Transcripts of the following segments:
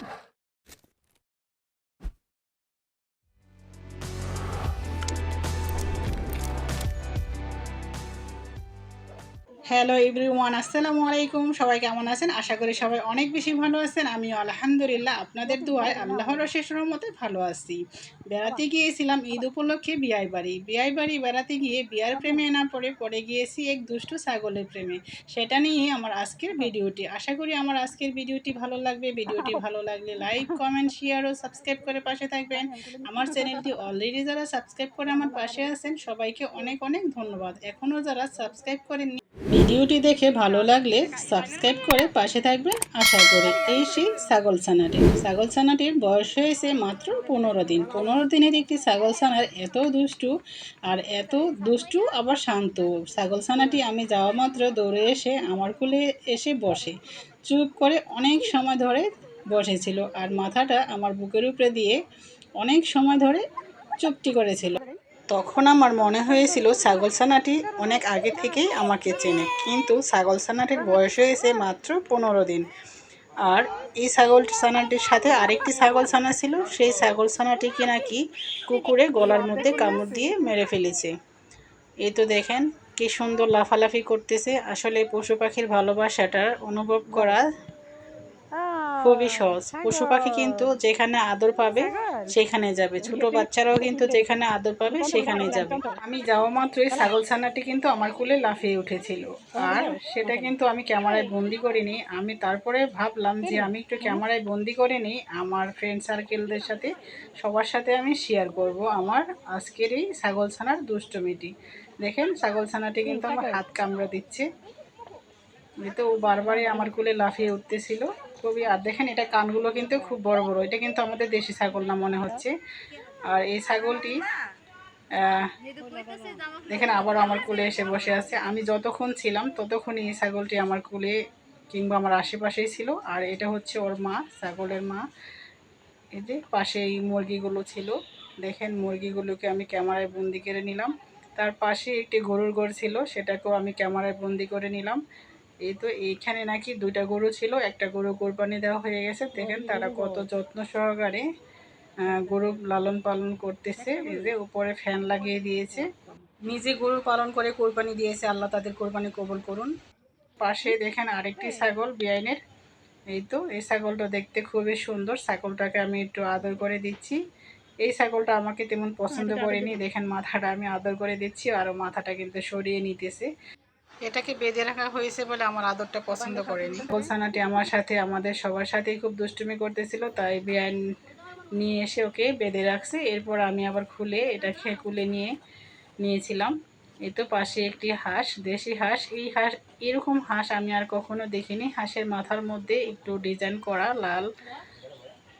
you hello everyone আসসালামু আলাইকুম। সবাই কেমন আছেন? আশা করি সবাই অনেক বেশি ভালো আছেন। আমি আলহামদুলিল্লাহ আপনাদের দোয়ায় আল্লাহর শেষ মতে ভালো আছি। বেড়াতে গিয়েছিলাম ঈদ উপলক্ষে বিয়াই বাড়ি। বিয়াই বাড়ি বেড়াতে গিয়ে বিয়ার প্রেমে না পড়ে পড়ে গিয়েছি এক দুষ্টু ছাগলের প্রেমে। সেটা নিয়ে আমার আজকের ভিডিওটি। আশা করি আমার আজকের ভিডিওটি ভালো লাগবে। ভিডিওটি ভালো লাগলে লাইক, কমেন্ট শেয়ার ও সাবস্ক্রাইব করে পাশে থাকবেন। আমার চ্যানেলটি অলরেডি যারা সাবস্ক্রাইব করে আমার পাশে আছেন, সবাইকে অনেক অনেক ধন্যবাদ। এখনও যারা সাবস্ক্রাইব করেননি ভিডিওটি দেখে ভালো লাগলে সাবস্ক্রাইব করে পাশে থাকবেন, আশা করি এই সেই ছাগল ছানাটি। ছাগল ছানাটির বয়স হয়েছে মাত্র পনেরো দিন। পনেরো দিনের একটি ছাগল ছানার এত দুষ্টু আর এত দুষ্টু আবার শান্ত। ছাগল ছানাটি আমি যাওয়া মাত্র দৌড়ে এসে আমার কোলে এসে বসে। চুপ করে অনেক সময় ধরে বসেছিল আর মাথাটা আমার বুকের উপরে দিয়ে অনেক সময় ধরে চুপটি করেছিল। তখন আমার মনে হয়েছিল ছাগল ছানাটি অনেক আগে থেকেই আমাকে চেনে। কিন্তু ছাগল ছানাটির বয়স হয়েছে মাত্র পনেরো দিন। আর এই ছাগল ছানাটির সাথে আরেকটি ছাগল ছানা ছিল, সেই ছাগল ছানাটিকে নাকি কুকুরে গলার মধ্যে কামড় দিয়ে মেরে ফেলেছে। এই তো দেখেন, কি সুন্দর লাফালাফি করতেছে। আসলে পশু পাখির ভালোবাসাটা অনুভব করা খুবই সহজ। পশু পাখি কিন্তু যেখানে আদর পাবে সেখানে যাবে। ছোট বাচ্চারাও কিন্তু যেখানে আদর পাবে সেখানে যাবে। আমি যাওয়া মাত্রই ছাগল ছানাটি কিন্তু আমার কুলে লাফিয়ে উঠেছিল। আর সেটা কিন্তু আমি ক্যামেরায় বন্দি করিনি। আমি তারপরে ভাবলাম যে আমি একটু ক্যামেরায় বন্দি করে নিই। আমার ফ্রেন্ড সার্কেলদের সাথে সবার সাথে আমি শেয়ার করব আমার আজকের এই ছাগল ছানার দুষ্টমিটি। দেখেন ছাগল ছানাটি কিন্তু আমার হাত কামড়া দিচ্ছে। তো ও বারবারই আমার কুলে লাফিয়ে উঠতেছিল। খুবই আর দেখেন এটা কানগুলো কিন্তু খুব বড় বড়, এটা কিন্তু আমাদের দেশি ছাগল না মনে হচ্ছে। আর এই ছাগলটি দেখেন আবার আমার কুলে এসে বসে আছে। আমি যতক্ষণ ছিলাম ততক্ষণই এই ছাগলটি আমার কুলে কিংবা আমার আশেপাশেই ছিল। আর এটা হচ্ছে ওর মা, ছাগলের মা। এই যে পাশে এই মুরগিগুলো ছিল। দেখেন মুরগিগুলোকে আমি ক্যামেরায় বন্দি করে নিলাম। তার পাশে একটি গরুর গড় ছিল, সেটাকেও আমি ক্যামেরায় বন্দি করে নিলাম। এই তো এইখানে নাকি দুইটা গরু ছিল, একটা গরু কোরবানি দেওয়া হয়ে গেছে। দেখেন তারা কত যত্ন সহকারে গরু লালন পালন করতেছে। এই যে উপরে ফ্যান লাগিয়ে দিয়েছে। নিজে গরু পালন করে কোরবানি দিয়েছে। আল্লাহ তাদের কোরবানি কবল করুন। পাশে দেখেন আরেকটি ছাগল, বিআইনের। এই তো, এই ছাগলটা দেখতে খুবই সুন্দর। ছাগলটাকে আমি একটু আদর করে দিচ্ছি। এই ছাগলটা আমাকে তেমন পছন্দ করেনি। দেখেন মাথাটা আমি আদর করে দিচ্ছি। আর মাথাটা কিন্তু সরিয়ে নিতেছে। এটাকে বেঁধে রাখা হয়েছে বলে আমার আদরটা পছন্দ করেনি। গোলসানাটি আমার সাথে আমাদের সবার সাথেই খুব দুষ্টুমি করতেছিল তাই বিয়ান নিয়ে এসে ওকে বেঁধে রাখছে। এরপর আমি আবার খুলে এটা খেয়ে খুলে নিয়ে নিয়েছিলাম। এই তো পাশে একটি হাঁস দেশি হাঁস। এই হাঁস এরকম হাঁস আমি আর কখনো দেখিনি। হাঁসের মাথার মধ্যে একটু ডিজাইন করা লাল।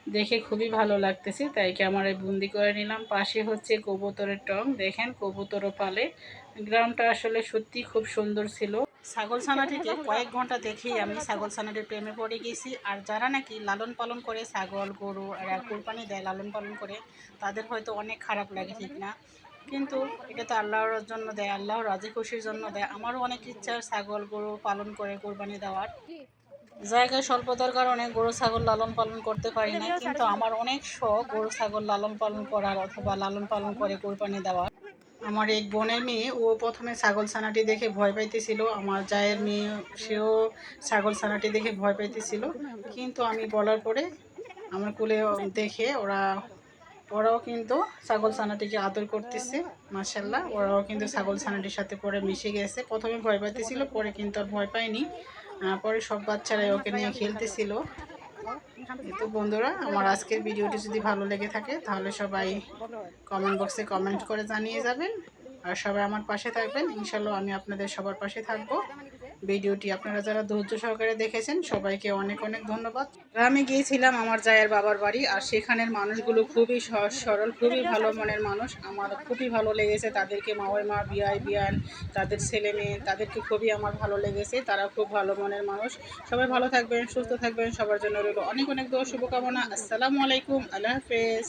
দেখে খুবই ভালো লাগতেছে তাই ক্যামেরায় বন্দি করে নিলাম। পাশে হচ্ছে কবুতরের টং। দেখেন কবুতরও পালে গ্রামটা আসলে সত্যি খুব সুন্দর ছিল। ছাগল ছানাটিকে কয়েক ঘণ্টা দেখেই আমি ছাগল ছানাটির প্রেমে পড়ে গেছি। আর যারা নাকি লালন পালন করে, ছাগল, গরু এরা কোরবানি দেয় লালন পালন করে, তাদের হয়তো অনেক খারাপ লাগে, ঠিক না? কিন্তু এটা তো আল্লাহর জন্য দেয় আল্লাহর রাজি খুশির জন্য দেয়। আমারও অনেক ইচ্ছা ছাগল, গরু পালন করে, কোরবানি দেওয়ার। জায়গায় স্বল্পতার কারণে গরু, ছাগল লালন পালন করতে পারি না কিন্তু আমার অনেক শখ গরু, ছাগল লালন পালন করার অথবা লালন পালন করে কোরবানি দেওয়ার। আমার এক বোনের মেয়ে, ও প্রথমে ছাগল ছানাটি দেখে ভয় পাইতেছিল। আমার জায়ের মেয়ে, সেও ছাগল ছানাটি দেখে ভয় পাইতেছিল। কিন্তু আমি বলার পরে আমার কুলে দেখে ওরা, ওরাও কিন্তু ছাগল ছানাটিকে আদর করতেছে মার্শাল্লাহ ওরাও কিন্তু ছাগল ছানাটির সাথে পরে মিশে গেছে। প্রথমে ভয় পাইতেছিল, পরে কিন্তু আর ভয় পায়নি। পরে সব বাচ্চারাই ওকে নিয়ে খেলতেছিল। তো বন্ধুরা, আমার আজকের ভিডিওটি যদি ভালো লেগে থাকে, তাহলে সবাই কমেন্ট বক্সে কমেন্ট করে জানিয়ে যাবেন। আর সবাই আমার পাশে থাকবেন। ইনশাল্লাহ আমি আপনাদের সবার পাশে থাকব। ভিডিওটি আপনারা যারা ধৈর্য সহকারে দেখেছেন, সবাইকে অনেক অনেক ধন্যবাদ। আমি গিয়েছিলাম আমার জায়ের বাবার বাড়ি, আর সেখানের মানুষগুলো খুবই সহজ সরল, খুবই ভালো মনের মানুষ। আমার খুবই ভালো লেগেছে তাদেরকে মাওয়াই মা বিয়াই বিয়ান তাদের ছেলে মেয়ে, তাদেরকে খুবই আমার ভালো লেগেছে। তারা খুব ভালো মনের মানুষ। সবাই ভালো থাকবেন, সুস্থ থাকবেন, সবার জন্য রইল অনেক অনেক দোয়া, শুভকামনা। আসসালামু আলাইকুম, আল্লাহ হাফেজ।